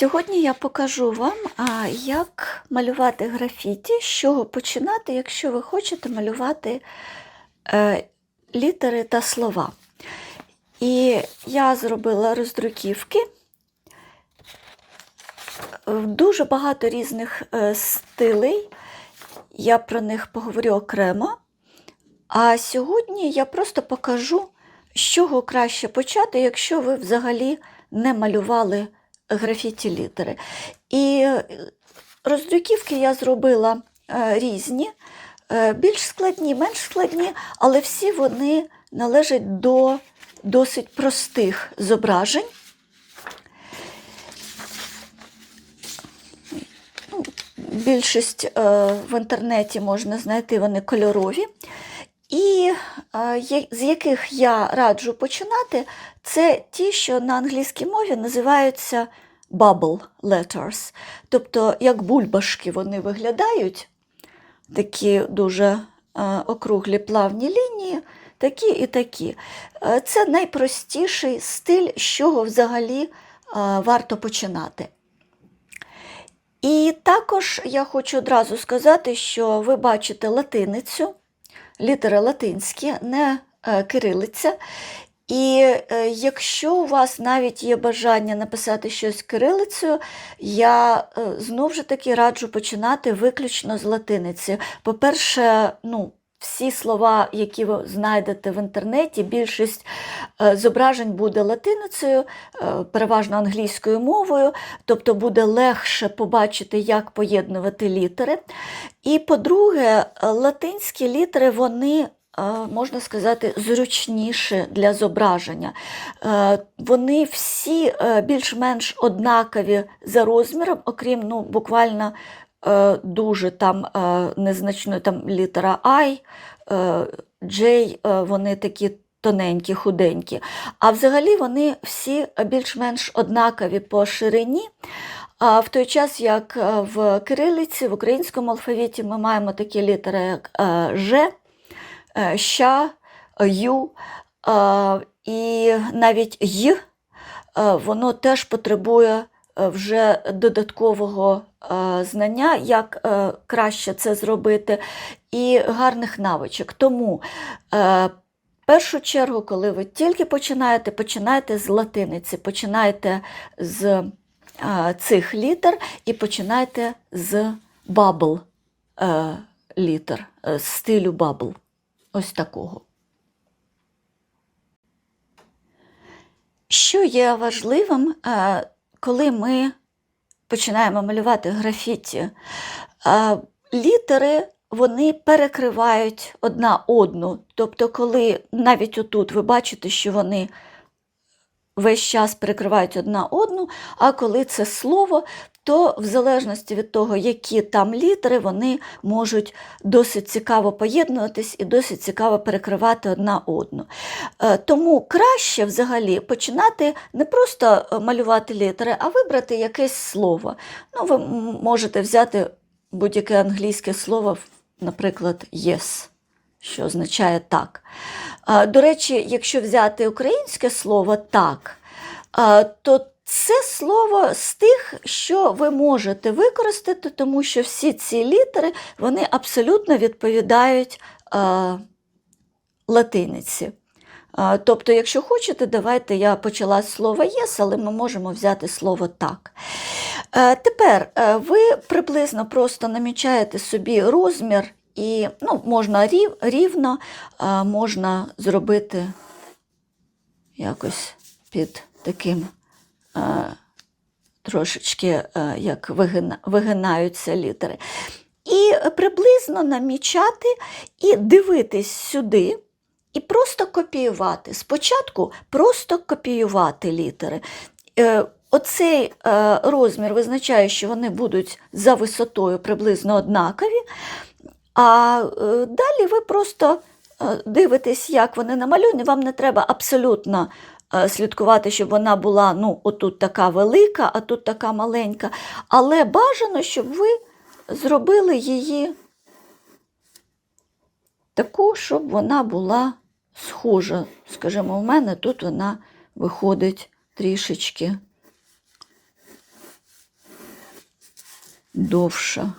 Сьогодні я покажу вам, як малювати графіті, з чого починати, якщо ви хочете малювати е, літери та слова. І я зробила роздруківки. Е, Дуже багато різних е, стилей. Я про них поговорю окремо. А сьогодні я просто покажу, з чого краще почати, якщо ви взагалі не малювали графіті літери. І е, роздруківки я зробила е, різні, е, більш складні, менш складні, але всі вони належать до досить простих зображень. Ну, Більшість в інтернеті можна знайти, вони кольорові. І е, з яких я раджу починати, це ті, що на англійській мові називаються bubble letters. Тобто, як бульбашки вони виглядають, такі дуже е, округлі плавні лінії, такі і такі. Е, Це найпростіший стиль, з чого взагалі варто починати. І також я хочу одразу сказати, що ви бачите латиницю, літери латинські, не е, кирилиця. І е, якщо у вас навіть є бажання написати щось кирилицею, я е, знову ж таки раджу починати виключно з латиниці. По-перше, ну, всі слова, які ви знайдете в інтернеті, більшість е, зображень буде латиницею, е, переважно англійською мовою, тобто буде легше побачити, як поєднувати літери. І по-друге, латинські літери, вони. е, Можна сказати, зручніші для зображення. Вони всі більш-менш однакові за розміром, окрім ну, буквально дуже там е, незначної там літера I, е, J, е, вони такі тоненькі, худенькі. А взагалі вони всі більш-менш однакові по ширині. А в той час, як е, в кирилиці, в українському алфавіті ми маємо такі літери, як е, Ж, е, Щ, Ю, е, і навіть Й, е, воно теж потребує е, вже додаткового е, знання, як е, краще це зробити, і гарних навичок. Тому е, в першу чергу, коли ви тільки починаєте, починайте з латиниці, починайте з е, цих літер і починайте з бабл е, літер, е, з стилю бабл. Ось такого. Що є важливим, е, коли ми починаємо малювати графіті? Літери вони перекривають одна одну. Тобто, коли навіть отут ви бачите, що вони весь час перекривають одна одну, а коли це слово, то в залежності від того, які там літери, вони можуть досить цікаво поєднуватись і досить цікаво перекривати одна одну. Е, Тому краще взагалі починати не просто е, малювати літери, а вибрати якесь слово. Ну, ви можете взяти будь-яке англійське слово, наприклад, yes, що означає так. До речі, якщо взяти українське слово так, то це слово з тих, що ви можете використати, тому що всі ці літери вони абсолютно відповідають латиниці. Тобто, якщо хочете, давайте я почала з слова єс, але ми можемо взяти слово так. Е, Тепер е, ви приблизно просто намічаєте собі розмір, і ну, можна рів, рівно, можна зробити якось під таким трошечки, як вигина, вигинаються літери. І приблизно намічати і дивитись сюди. І просто копіювати. Спочатку просто копіювати літери. Е, Оцей е, розмір визначає, що вони будуть за висотою приблизно однакові, а е, далі ви просто е, дивитесь, як вони намальовані. Вам не треба абсолютно е, слідкувати, щоб вона була ну, отут така велика, а тут така маленька. Але бажано, щоб ви зробили її таку, щоб вона була схожа. Скажімо, у мене тут вона виходить трішечки довша.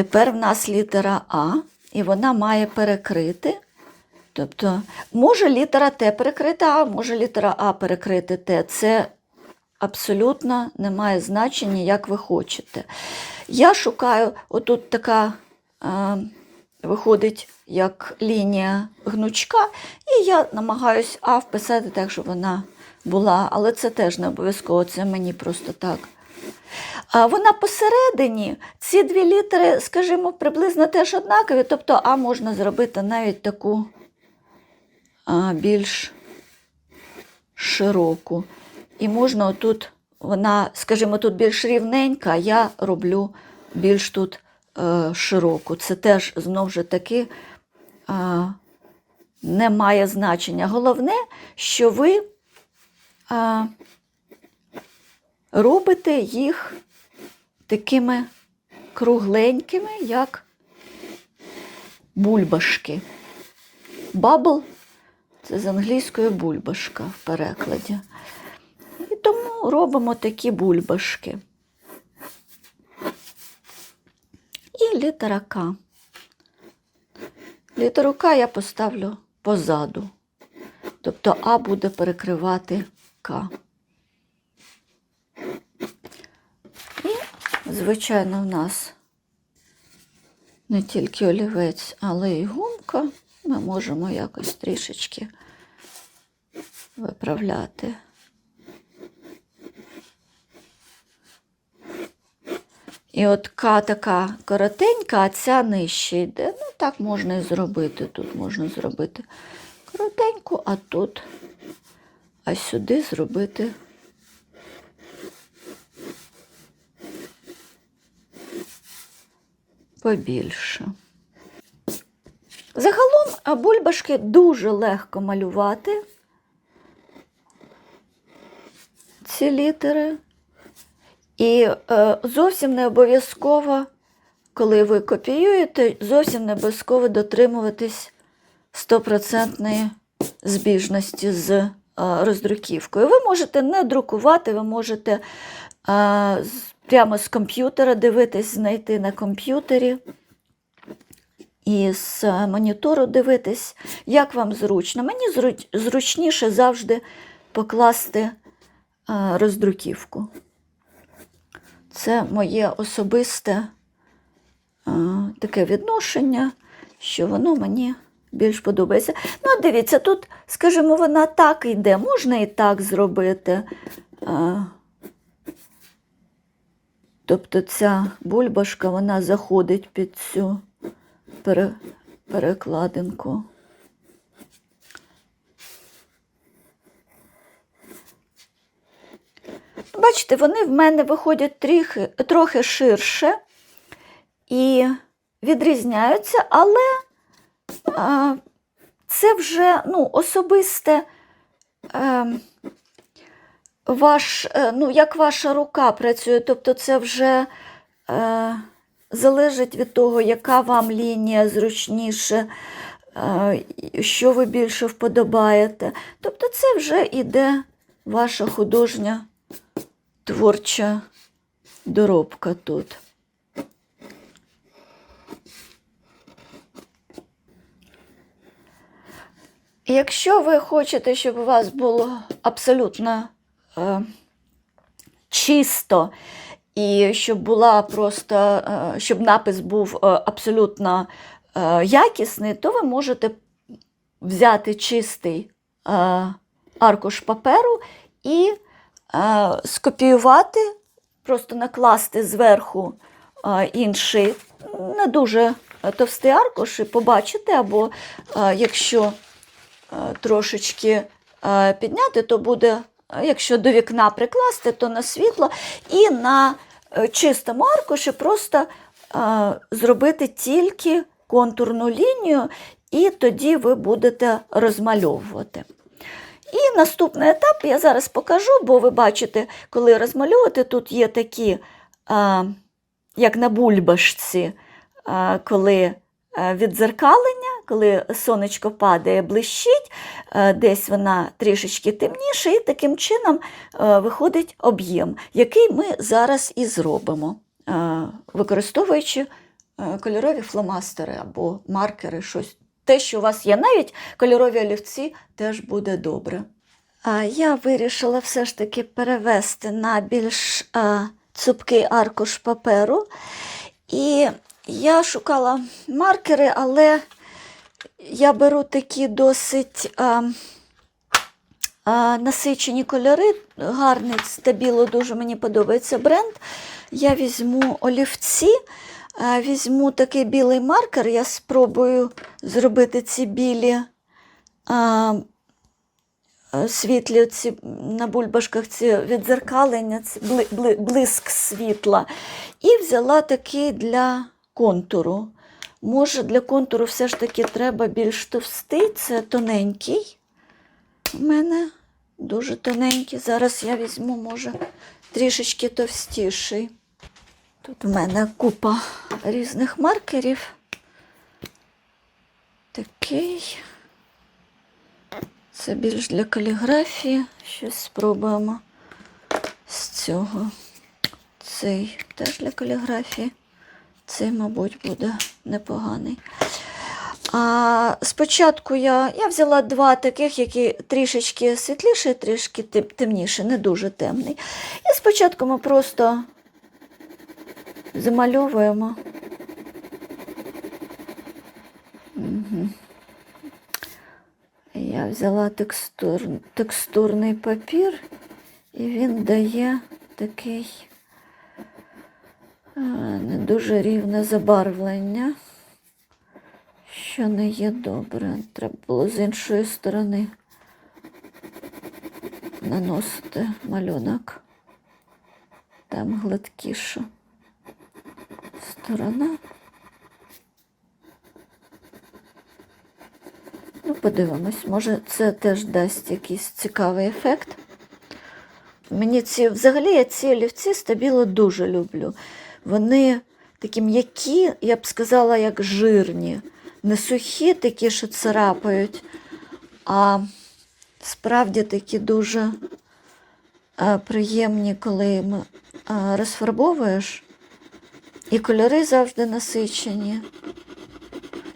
Тепер в нас літера А, і вона має перекрити. Тобто, може літера Т перекрити А, може літера А перекрити Т. Це абсолютно не має значення, як ви хочете. Я шукаю, отут така е, виходить як лінія гнучка, і я намагаюсь А вписати так, щоб вона була, але це теж не обов'язково, це мені просто так. А вона посередині, ці дві літери, скажімо, приблизно теж однакові, тобто А можна зробити навіть таку а, більш широку. І можна отут, вона, скажімо, тут більш рівненька, я роблю більш тут е, широку. Це теж знову ж таки е, не має значення. Головне, що ви е, робите їх такими кругленькими, як бульбашки. Бабл це з англійської бульбашка в перекладі. І тому робимо такі бульбашки. І літера К. Літеру К я поставлю позаду. Тобто А буде перекривати К. І, звичайно, в нас не тільки олівець, але й гумка. Ми можемо якось трішечки виправляти. І от К така коротенька, а ця нижче йде. Ну, так можна і зробити. Тут можна зробити коротеньку, а тут, а сюди зробити. Побільше. Загалом бульбашки дуже легко малювати. Ці літери. І е, зовсім не обов'язково, коли ви копіюєте, зовсім не обов'язково дотримуватись стопроцентної збіжності з е, роздруківкою. Ви можете не друкувати, ви можете е, прямо з комп'ютера дивитись, знайти на комп'ютері і з е, монітору дивитись, як вам зручно. Мені зручніше завжди покласти е, роздруківку. Це моє особисте е, таке відношення, що воно мені більш подобається. Ну, дивіться, тут, скажімо, вона так йде, можна і так зробити. Тобто ця бульбашка вона заходить під цю пере, перекладинку. Бачите, вони в мене виходять трохи, трохи ширше і відрізняються, але а, це вже ну, особисте, е, ваш, е, ну, як ваша рука працює, тобто це вже е, залежить від того, яка вам лінія зручніше, е, що ви більше вподобаєте. Тобто це вже іде ваша художня творча доробка тут. Якщо ви хочете, щоб у вас було абсолютно чисто, і щоб була просто, е, щоб напис був е, абсолютно е, якісний, то ви можете взяти чистий е, аркуш паперу і е, скопіювати, просто накласти зверху е, інший, не дуже товстий аркуш, і побачити, або е, якщо е, трошечки е, підняти, то буде, е, якщо до вікна прикласти, то на світло, і на е, чистому аркуші просто е, зробити тільки контурну лінію, і тоді ви будете розмальовувати. І наступний етап я зараз покажу, бо ви бачите, коли розмальовувати, тут є такі, як на бульбашці, коли а, віддзеркалення, коли сонечко падає, блищить, е, десь вона трішечки темніша, і таким чином е, виходить об'єм, який ми зараз і зробимо, е, використовуючи кольорові фломастери або маркери, щось. Те, що у вас є, навіть кольорові олівці, теж буде добре. Я вирішила все ж таки перевести на більш цупкий аркуш паперу. І я шукала маркери, але я беру такі досить а, а, насичені кольори. Гарний стабіло дуже мені подобається бренд. Я візьму олівці, а, візьму такий білий маркер, я спробую зробити ці білі. А, світлі ці на бульбашках ці відзеркалення, ці бли, бли, блиск світла. І взяла такий для контуру. Може, для контуру все ж таки треба більш товстий, це тоненький. У мене дуже тоненький. Зараз я візьму, може, трішечки товстіший. Тут в мене купа різних маркерів. Такий. Це більш для каліграфії. Щось спробуємо з цього. Цей теж для каліграфії. Цей, мабуть, буде непоганий. А спочатку я, я взяла два таких, які трішечки світліші, трішки тем- темніші, не дуже темний. І спочатку ми просто замальовуємо. Я взяла текстур, текстурний папір, і він дає такий не дуже рівне забарвлення, що не є добре. Треба було з іншої сторони наносити малюнок. Там гладкіша сторона. Ну, подивимось, може це теж дасть якийсь цікавий ефект. Мені ці, взагалі, я ці олівці стабіло дуже люблю. Вони такі м'які, я б сказала, як жирні, не сухі, такі, що царапають, а справді такі дуже а, приємні, коли а, розфарбовуєш, і кольори завжди насичені.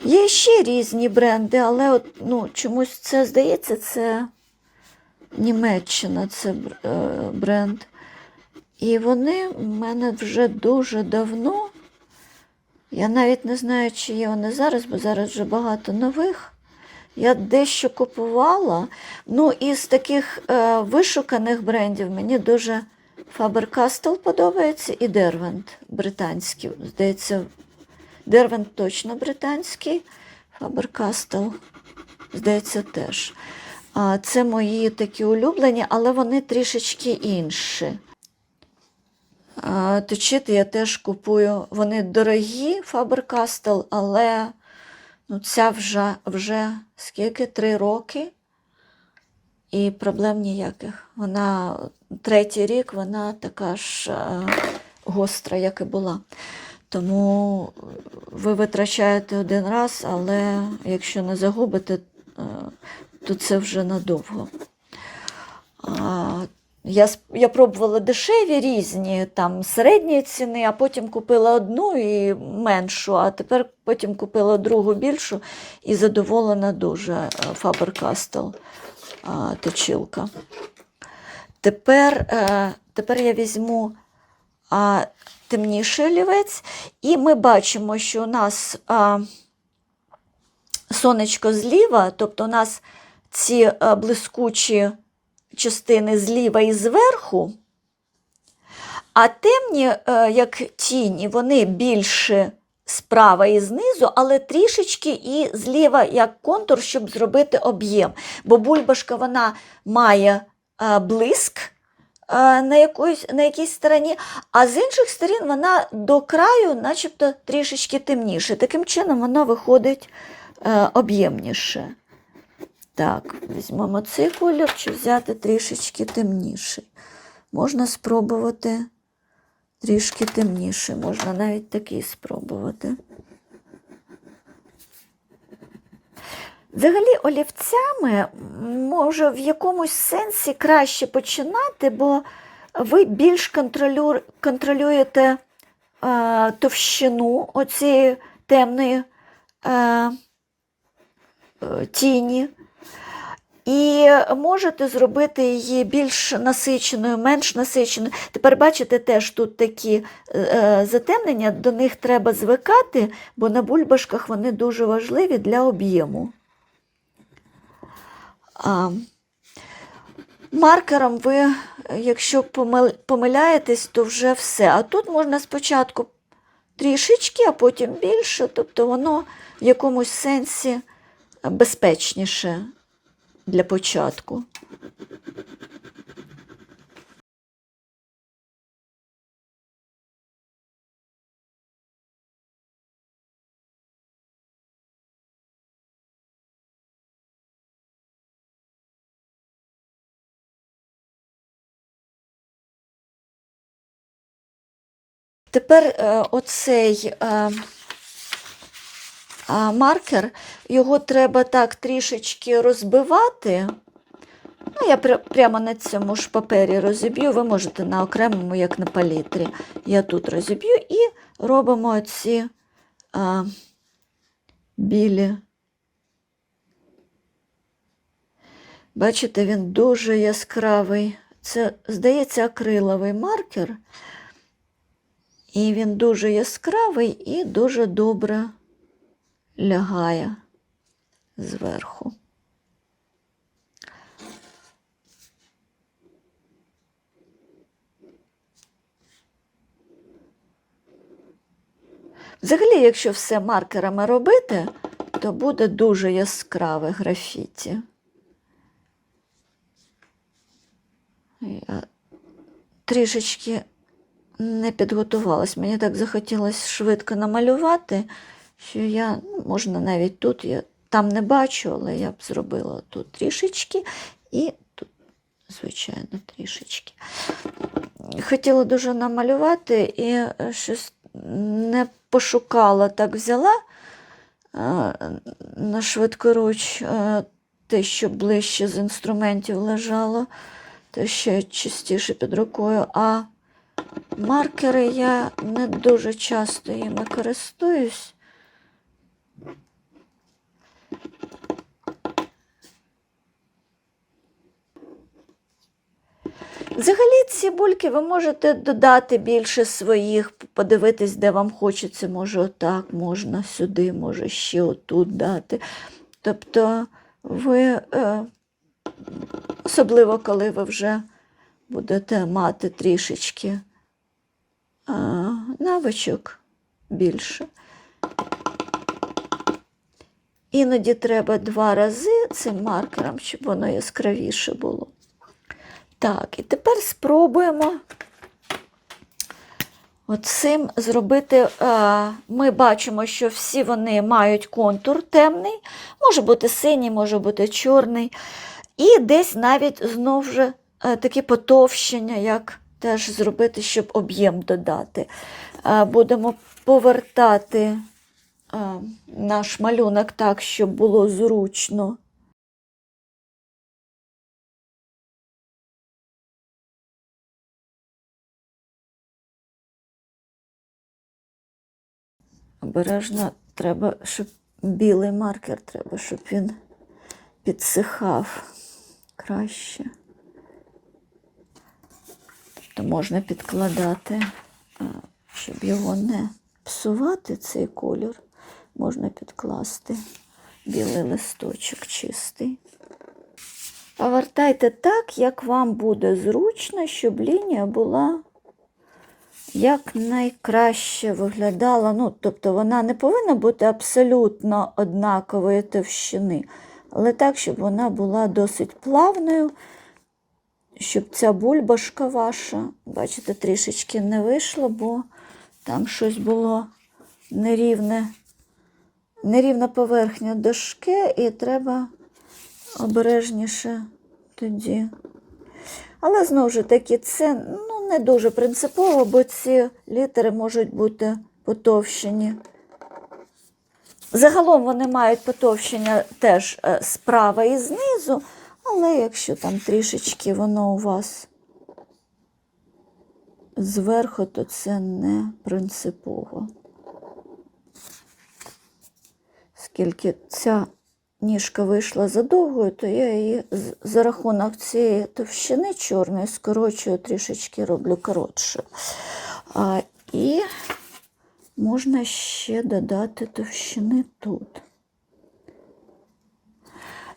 Є ще різні бренди, але от, ну, чомусь це здається, це Німеччина, це е, бренд. І вони в мене вже дуже давно. Я навіть не знаю, чи є вони зараз, бо зараз вже багато нових. Я дещо купувала. Ну, із таких е, вишуканих брендів мені дуже Faber-Castell подобається і Derwent британський. Здається, Derwent точно британський, Faber-Castell, здається, теж. Це мої такі улюблені, але вони трішечки інші. Точити я теж купую. Вони дорогі, Faber-Castell, але ну, ця вже, вже скільки? Три роки. І проблем ніяких. Вона третій рік, вона така ж е, гостра, як і була. Тому ви витрачаєте один раз, але якщо не загубите, е, то це вже надовго. А, Я, я пробувала дешеві різні, там середньої ціни, а потім купила одну і меншу, а тепер потім купила другу більшу і задоволена дуже е, Faber-Castell точилка. Тепер, е, тепер я візьму темніший олівець, і ми бачимо, що у нас сонечко зліва, тобто у нас ці блискучі частини зліва і зверху, а темні, е, як тіні, вони більше справа і знизу, але трішечки і зліва як контур, щоб зробити об'єм. Бо бульбашка вона має е, блиск е, на, якоїсь, на якійсь стороні, а з інших сторін вона до краю начебто трішечки темніше. Таким чином вона виходить об'ємніше. Так, візьмемо цей колір чи взяти трішечки темніший. Можна спробувати трішки темніше, можна навіть такий спробувати. Взагалі, олівцями може в якомусь сенсі краще починати, бо ви більш контролю... контролюєте е, товщину оцієї темної е, е, тіні. І можете зробити її більш насиченою, менш насиченою. Тепер бачите, теж тут такі е, затемнення, до них треба звикати, бо на бульбашках вони дуже важливі для об'єму. Маркером ви, якщо помиляєтесь, то вже все. А тут можна спочатку трішечки, а потім більше, тобто воно в якомусь сенсі безпечніше для початку. Тепер е, оцей е, маркер, його треба так трішечки розбивати. Ну, я пря- прямо на цьому ж папері розіб'ю, ви можете на окремому, як на палітрі. Я тут розіб'ю і робимо ці а, білі. Бачите, він дуже яскравий. Це, здається, акриловий маркер. І він дуже яскравий і дуже добре лягає зверху. Взагалі, якщо все маркерами робити, то буде дуже яскраве графіті. Я трішечки не підготувалась. Мені так захотілося швидко намалювати, що я, ну, можна навіть тут, я там не бачу, але я б зробила тут трішечки і тут, звичайно, трішечки. Хотіла дуже намалювати і е, щось не пошукала, так взяла е, на швидкоруч е, те, що ближче з інструментів лежало, те, що частіше під рукою. А маркери я не дуже часто їми користуюсь. Взагалі, ці бульки ви можете додати більше своїх, подивитись, де вам хочеться. Може, отак, можна сюди, може ще отут дати. Тобто, ви, е, особливо, коли ви вже будете мати трішечки е, навичок більше. Іноді треба два рази цим маркером, щоб воно яскравіше було. Так, і тепер спробуємо оцим зробити. е, Ми бачимо, що всі вони мають контур темний, може бути синій, може бути чорний. І десь навіть знову ж е, такі потовщення, як теж зробити, щоб об'єм додати. Е, Будемо повертати наш малюнок так, щоб було зручно. Обережно треба, щоб білий маркер треба, щоб він підсихав краще. То можна підкладати, щоб його не псувати, цей колір, можна підкласти білий листочок чистий. Повертайте так, як вам буде зручно, щоб лінія була як найкраще виглядала. Ну, тобто вона не повинна бути абсолютно однакової товщини, але так, щоб вона була досить плавною, щоб ця бульбашка ваша, бачите, трішечки не вийшло, бо там щось було нерівне, нерівна поверхня дошки, і треба обережніше тоді. Але знову ж таки, це ну, не дуже принципово, бо ці літери можуть бути потовщені. Загалом вони мають потовщення теж е, справа і знизу, але якщо там трішечки воно у вас зверху, то це не принципово. Скільки ця ніжка вийшла задовгою, то я її за рахунок цієї товщини чорної скорочую, трішечки роблю коротше. А, і можна ще додати товщини тут.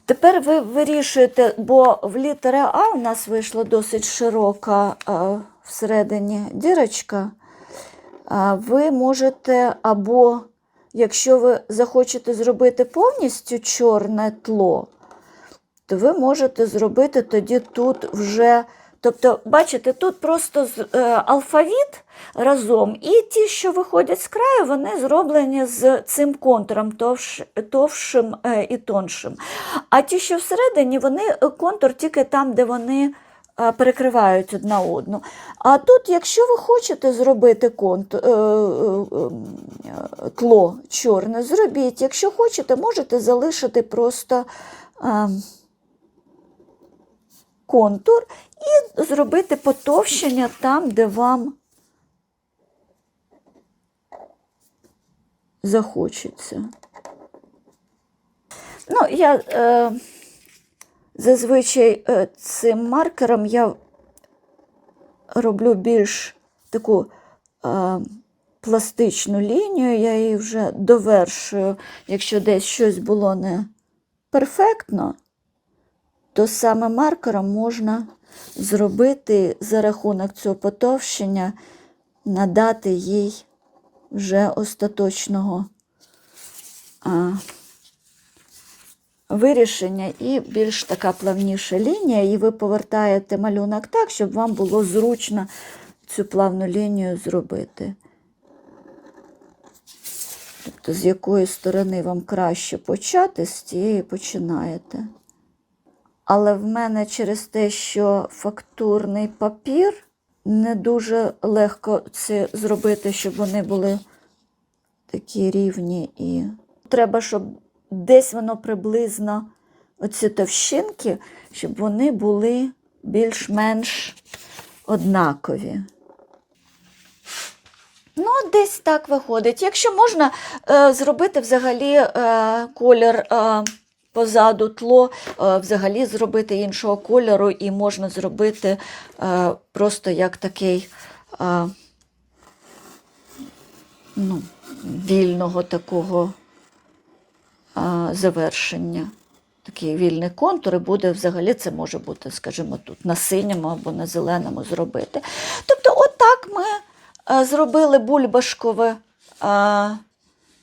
Тепер ви вирішуєте, бо в літері А у нас вийшла досить широка а, всередині дірочка. А, ви можете або, якщо ви захочете зробити повністю чорне тло, то ви можете зробити тоді тут вже. Тобто, бачите, тут просто е, алфавіт разом, і ті, що виходять з краю, вони зроблені з цим контуром товш, товшим е, і тоншим. А ті, що всередині, вони е, контур тільки там, де вони перекривають одна одну. А тут, якщо ви хочете зробити контур, е, е, е, тло чорне, зробіть. Якщо хочете, можете залишити просто. контур і зробити потовщення там, де вам захочеться. Ну, я е, зазвичай е, цим маркером я роблю більш таку е, пластичну лінію, я її вже довершую, якщо десь щось було не перфектно то саме маркером можна зробити за рахунок цього потовщення, надати їй вже остаточного а, вирішення і більш така плавніша лінія, і ви повертаєте малюнок так, щоб вам було зручно цю плавну лінію зробити. Тобто, з якої сторони вам краще почати, з цієї починаєте. Але в мене через те, що фактурний папір, не дуже легко це зробити, щоб вони були такі рівні. І треба, щоб десь воно приблизно оці товщинки, щоб вони були більш-менш однакові. Ну, десь так виходить. Якщо можна е, зробити взагалі е, колір. Е, позаду тло е, взагалі зробити іншого кольору, і можна зробити е, просто як такий е, ну, вільного такого завершення. Такий вільний контур, і буде взагалі це може бути, скажімо, тут на синьому або на зеленому зробити. Тобто, отак ми зробили бульбашкове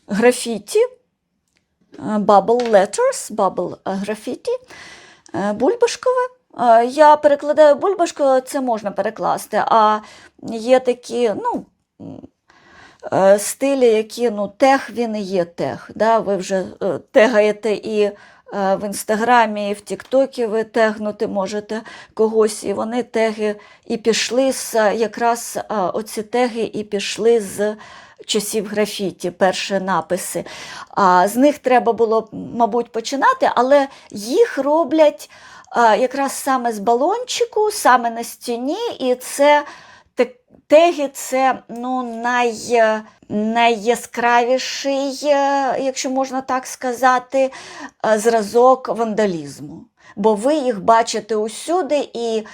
графіті. Bubble Letters, Bubble графіті, бульбашкове. Я перекладаю бульбашкове, це можна перекласти, а є такі ну, стилі, які ну, тег він і є тег. Да? Ви вже е, тегаєте і е, в інстаграмі, і в Тіктокі ви тегнути можете когось, і вони теги і пішли з якраз е, оці теги і пішли з часів графіті, перші написи. А, з них треба було, мабуть, починати, але їх роблять а, якраз саме з балончику, саме на стіні, і це теги це ну, най, найяскравіший, е, якщо можна так сказати, е, зразок вандалізму. Бо ви їх бачите усюди, і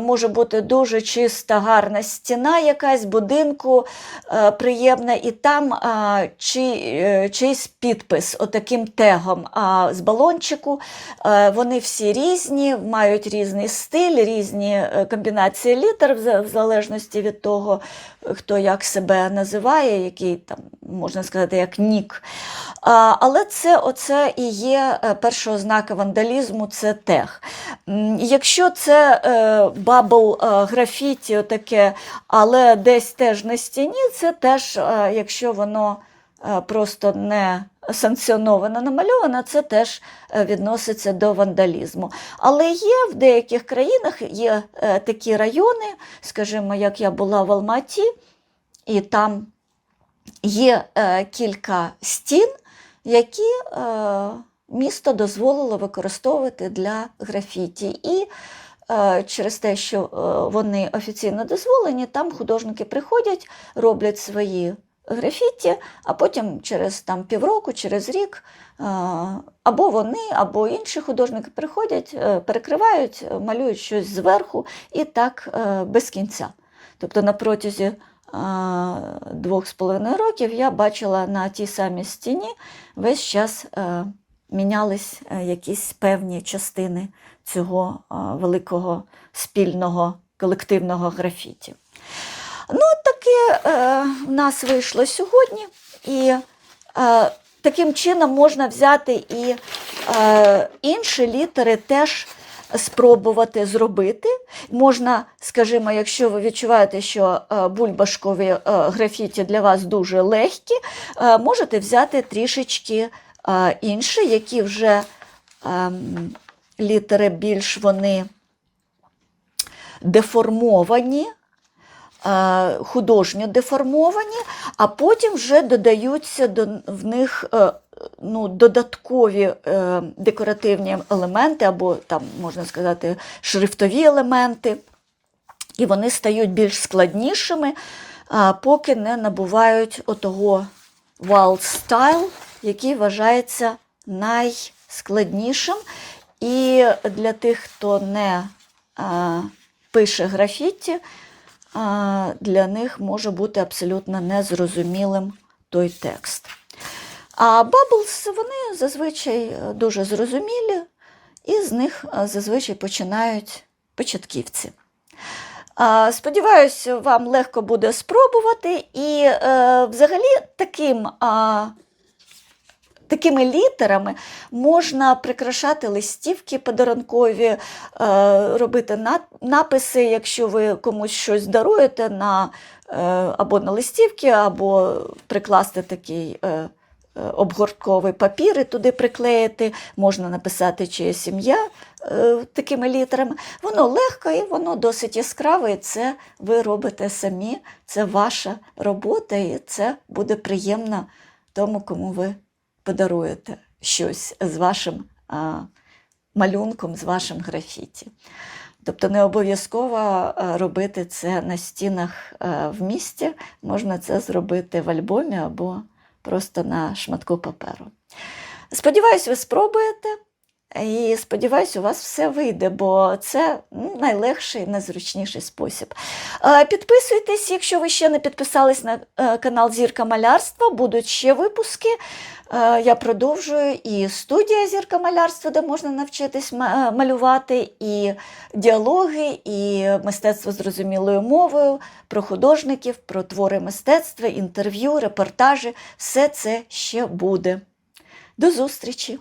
може бути дуже чиста, гарна стіна якась будинку е, приємна, і там е, чи, е, чийсь підпис отаким тегом. А з балончику е, вони всі різні, мають різний стиль, різні е, комбінації літер, в залежності від того, хто як себе називає, який там, можна сказати, як нік. Але це оце і є е, перша ознака вандалізму це тег. Якщо це е, бабл е, графіті, отаке, але десь теж на стіні, це теж, е, якщо воно е, просто не санкціоновано намальовано, це теж відноситься до вандалізму. Але є в деяких країнах є такі райони, скажімо, як я була в Алматі, і там є кілька стін, які місто дозволило використовувати для графіті. І через те, що е, вони офіційно дозволені, там художники приходять, роблять свої графіті, а потім через там, півроку, через рік е, або вони, або інші художники приходять, е, перекривають, е, малюють щось зверху і так е, без кінця. Тобто на протязі е, двох з половиною років я бачила на тій самій стіні весь час е, мінялись е, якісь певні частини цього е, великого спільного колективного графіті. Ну, таке е, в нас вийшло сьогодні, і е, таким чином можна взяти і е, інші літери теж спробувати зробити. Можна, скажімо, якщо ви відчуваєте, що е, бульбашкові е, графіті для вас дуже легкі, можете взяти трішечки інші, які вже ем, літери більш вони деформовані, е, художньо деформовані, а потім вже додаються до, в них е, ну, додаткові е, декоративні елементи, або там, можна сказати, шрифтові елементи. І вони стають більш складнішими, поки не набувають отого wild style, який вважається найскладнішим. І для тих, хто не а, пише графіті, а, для них може бути абсолютно незрозумілим той текст. А баблс вони зазвичай е, дуже зрозумілі, і з них е, зазвичай починають початківці. Сподіваюсь, вам легко буде спробувати. І е, взагалі таким, такими літерами можна прикрашати листівки подарункові, е, робити написи, якщо ви комусь щось даруєте на, е, або на листівки, або прикласти такий. Е, Обгортковий папір і туди приклеїти, можна написати чиє ім'я е, такими літерами. Воно легко і воно досить яскраве, і це ви робите самі, це ваша робота, і це буде приємно тому, кому ви подаруєте щось з вашим а, малюнком, з вашим графіті. Тобто не обов'язково робити це на стінах в місті, можна це зробити в альбомі або просто на шматку паперу. Сподіваюсь, ви спробуєте. І сподіваюсь, у вас все вийде, бо це ну, найлегший, найзручніший спосіб. Е, Підписуйтесь, якщо ви ще не підписались на е, канал Зірка Малярства, будуть ще випуски. Е, Я продовжую і студія Зірка Малярства, де можна навчитись малювати, і діалоги, і мистецтво зрозумілою мовою, про художників, про твори мистецтва, інтерв'ю, репортажі. Все це ще буде. До зустрічі!